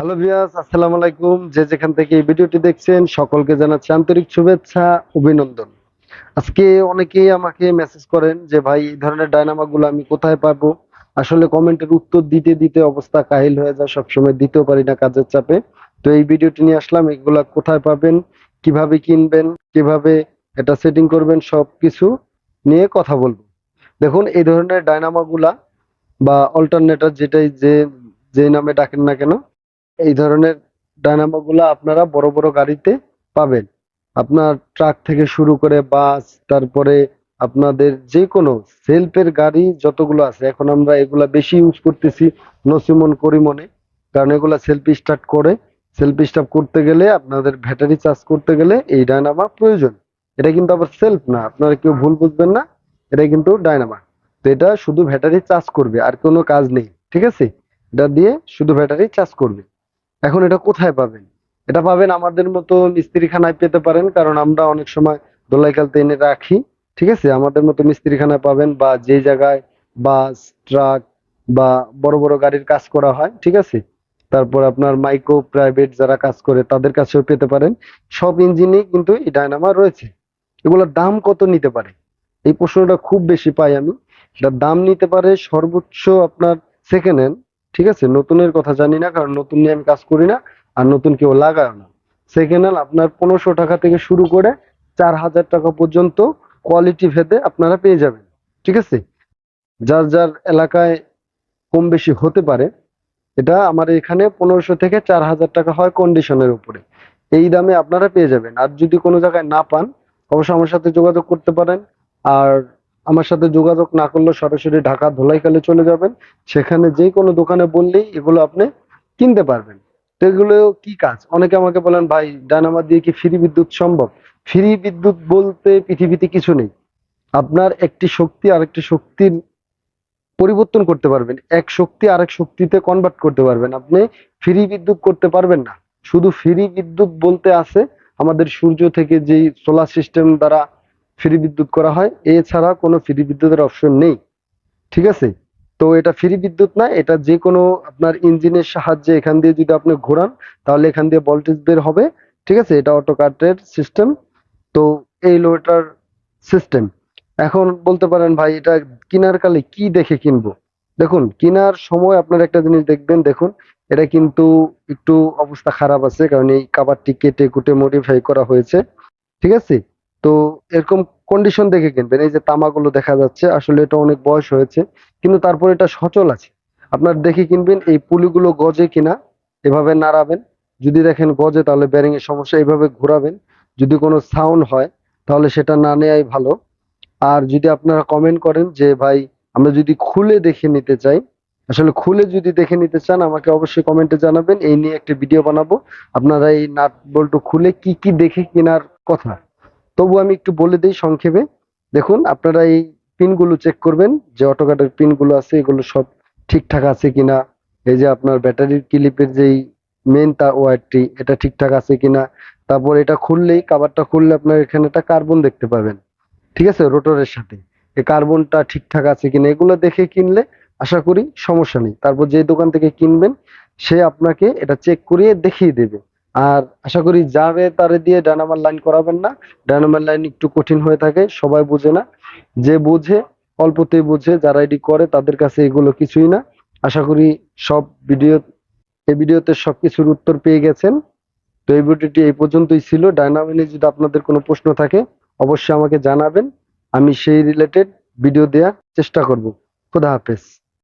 Hello ভিয়াস আসসালামু আলাইকুম। যে যেখান থেকে এই ভিডিওটি দেখছেন, সকলকে জানাচ্ছি আন্তরিক শুভেচ্ছা, অভিনন্দন। আজকে অনেকেই আমাকে মেসেজ করেন যে, ভাই, এই ধরনের ডায়নামাগুলো আমি কোথায় পাবো? আসলে কমেন্টের উত্তর দিতে দিতে অবস্থা কাহিল হয়ে যায়, সবসময় দিতেও পারি না কাজের চাপে। তো এই ভিডিওটি নিয়ে আসলাম, এগুলা কোথায় পাবেন, কীভাবে কিনবেন, কীভাবে এটা সেটিং করবেন, সবকিছু নিয়ে কথা বলব। দেখুন, এই ধরনের ডায়নামাগুলা বা অল্টারনেটর যেটাই যে যে নামে ডাকেন না কেন এই ধরনের ডায়নামোগুলো আপনারা বড় বড় গাড়িতে পাবেন। আপনার ট্রাক থেকে শুরু করে বাস, তারপরে আপনাদের যে কোনো সেলফের গাড়ি যতগুলো আছে, এখন আমরা এগুলা বেশি ইউজ করতেছি নসিমন করিমনে, কারণ এগুলা সেলফ স্টার্ট করে। সেলফ স্টার্ট করতে গেলে আপনাদের ব্যাটারি চার্জ করতে গেলে এই ডায়নামা প্রয়োজন। এটা কিন্তু আবার সেলফ না, আপনারা কেউ ভুল বুঝবেন না, এটা কিন্তু ডায়নামা। তো এটা শুধু ব্যাটারি চার্জ করবে, আর কোনো কাজ নেই, ঠিক আছে? এটা দিয়ে শুধু ব্যাটারি চার্জ করবে। এখন এটা কোথায় পাবেন? এটা পাবেন আমাদের মতো মিস্ত্রিখানায় পেতে পারেন, কারণ আমরা অনেক সময় দোলাইকালতে এনে রাখি, ঠিক আছে? আমাদের মতো মিস্ত্রিখানায় পাবেন বা যে জায়গায় বাস, ট্রাক বা বড় বড় গাড়ির কাজ করা হয়, ঠিক আছে? তারপর আপনার মাইক্রো প্রাইভেট যারা কাজ করে তাদের কাছেও পেতে পারেন। সব ইঞ্জিনেই কিন্তু এই ডায়নামা রয়েছে। এগুলোর দাম কত নিতে পারে? এই প্রশ্নটা খুব বেশি পাই আমি। এটার দাম নিতে পারে সর্বোচ্চ আপনার সেকেন্ড হ্যান্ড ঠিক আছে, নতুনের কথা জানি না, কারণ নতুন নিয়ে আমি কাজ করি না, আর নতুন কেউ লাগায় না। সেকেন্ড হ্যান্ড আপনার পনেরোশো টাকা থেকে শুরু করে চার হাজার টাকা পর্যন্ত কোয়ালিটি ভেদে আপনারা পেয়ে যাবেন, ঠিক আছে? যার যার এলাকায় কম বেশি হতে পারে, এটা আমার এখানে পনেরোশো থেকে চার হাজার টাকা হয় কন্ডিশনের উপরে। এই দামে আপনারা পেয়ে যাবেন। আর যদি কোনো জায়গায় না পান, অবশ্যই আমার সাথে যোগাযোগ করতে পারেন। আর আমার সাথে যোগাযোগ না করলে সরাসরি ঢাকা ধোলাইখালে চলে যাবেন। সেখানে যে কোনো দোকানে বললেই এগুলো আপনি কিনতে পারবেন। তো এগুলো কি কাজ? অনেকে আমাকে বলেন, ভাই ডায়নামা দিয়ে কি ফ্রি বিদ্যুৎ সম্ভব? ফ্রি বিদ্যুৎ বলতে পৃথিবীতে কিছু নেই। আপনার একটি শক্তি আরেকটি শক্তির পরিবর্তন করতে পারবেন। এক শক্তি আরেক শক্তিতে কনভার্ট করতে পারবেন। আপনি ফ্রি বিদ্যুৎ করতে পারবেন না। শুধু ফ্রি বিদ্যুৎ বলতে আছে, আমাদের সূর্য থেকে যেই সোলার সিস্টেম দ্বারা ফ্রি বিদ্যুৎ করা হয়। এছাড়া কোনো ফ্রি বিদ্যুতের অপশন নেই। ঠিক আছে? তো এটা ফ্রি বিদ্যুৎ না, এটা যে কোনো আপনার ইঞ্জিনের সাহায্যে এখান দিয়ে যদি আপনি ঘোরান, তাহলে এখান দিয়ে ভোল্টেজ বের হবে। ঠিক আছে? এটা অটো কাটের সিস্টেম তো এই লোটার সিস্টেম এখন বলতে পারেন ভাই, এটা কেনার কালে কি দেখে কিনবো? দেখুন, কেনার সময় আপনার একটা জিনিস দেখবেন, দেখুন, এটা কিন্তু একটু অবস্থা খারাপ আছে, কারণ এই কাবারটি কেটে কুটে মডিফাই করা হয়েছে। ঠিক আছে? তো এরকম কন্ডিশন দেখে কিনবেন। এই যে তামাগুলো দেখা যাচ্ছে, আসলে এটা অনেক বয়স হয়েছে, কিন্তু তারপর এটা সচল আছে। আপনার দেখে কিনবেন, এই পুলিগুলো গজে কিনা, এভাবে নাড়াবেন। যদি দেখেন গজে, তাহলে ব্যারিং এর সমস্যা, এইভাবে ঘোরাবেন। যদি কোনো সাউন্ড হয়, তাহলে সেটা না নেওয়াই ভালো। আর যদি আপনারা কমেন্ট করেন যে, ভাই, আমরা যদি খুলে দেখে নিতে চাই, আসলে খুলে যদি দেখে নিতে চান, আমাকে অবশ্যই কমেন্টে জানাবেন। এই নিয়ে একটা ভিডিও বানাবো। আপনারা এই নাট বল্টু খুলে কি কি দেখে কেনার কথা? তবু আমি একটু বলে দিই সংক্ষেপে। দেখুন, আপনারা এই পিনগুলো চেক করবেন, যে অটোকাটের পিনগুলো আছে, এগুলো সব ঠিকঠাক আছে কিনা, এই যে আপনার ব্যাটারির ক্লিপের যেই মেন তা ওয়ারটি, এটা ঠিকঠাক আছে কিনা, তারপর এটা খুললেই কাবারটা খুললে আপনার এখানে একটা কার্বন দেখতে পাবেন। ঠিক আছে? রোটরের সাথে। এই কার্বনটা ঠিকঠাক আছে কিনা, এগুলো দেখে কিনলে আশা করি সমস্যা নেই। তারপর যে দোকান থেকে কিনবেন, সে আপনাকে এটা চেক করিয়ে দেখিয়ে দেবে। আর আশা করি যারে তারে দিয়ে ডায়নামার লাইন করাবেন না। ডায়নামার লাইন একটু কঠিন হয়ে থাকে, সবাই বোঝে না। যে বোঝে, অল্পতেই বোঝে, যারা এটি করে তাদের কাছে এগুলো কিছুই না। আশা করি সব ভিডিও এই ভিডিওতে সব কিছুর উত্তর পেয়ে গেছেন। তো এই ভিডিওটি এই পর্যন্তই ছিল। ডায়নামা যদি আপনাদের কোনো প্রশ্ন থাকে, অবশ্যই আমাকে জানাবেন। আমি সেই রিলেটেড ভিডিও দেওয়ার চেষ্টা করব। খোদা হাফেজ।